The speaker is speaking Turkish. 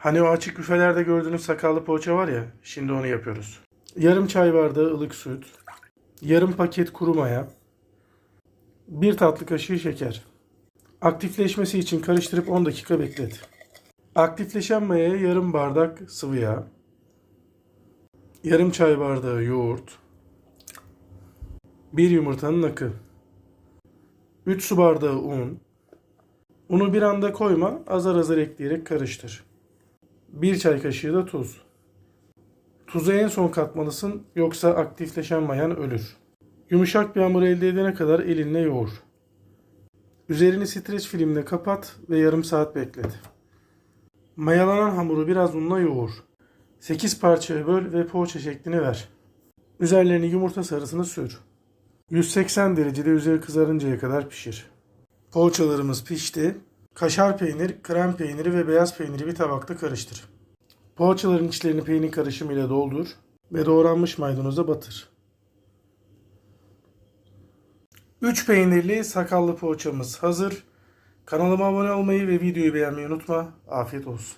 Hani o açık büfelerde gördüğünüz sakallı poğaça var ya, şimdi onu yapıyoruz. Yarım çay bardağı ılık süt, yarım paket kuru maya, bir tatlı kaşığı şeker. Aktifleşmesi için karıştırıp 10 dakika beklet. Aktifleşen mayaya yarım bardak sıvı yağ, yarım çay bardağı yoğurt, bir yumurtanın akı, 3 su bardağı un, unu bir anda koyma, azar azar ekleyerek karıştır. 1 çay kaşığı da tuz. Tuzu en son katmalısın yoksa aktifleşen mayan ölür. Yumuşak bir hamur elde edene kadar elinle yoğur. Üzerini streç filmle kapat ve yarım saat beklet. Mayalanan hamuru biraz unla yoğur. 8 parçaya böl ve poğaça şeklini ver. Üzerlerini yumurta sarısını sür. 180 derecede üzeri kızarıncaya kadar pişir. Poğaçalarımız pişti. Kaşar peynir, krem peyniri ve beyaz peyniri bir tabakta karıştır. Poğaçaların içlerini peynir karışımıyla doldur ve doğranmış maydanoza batır. 3 peynirli sakallı poğaçamız hazır. Kanalıma abone olmayı ve videoyu beğenmeyi unutma. Afiyet olsun.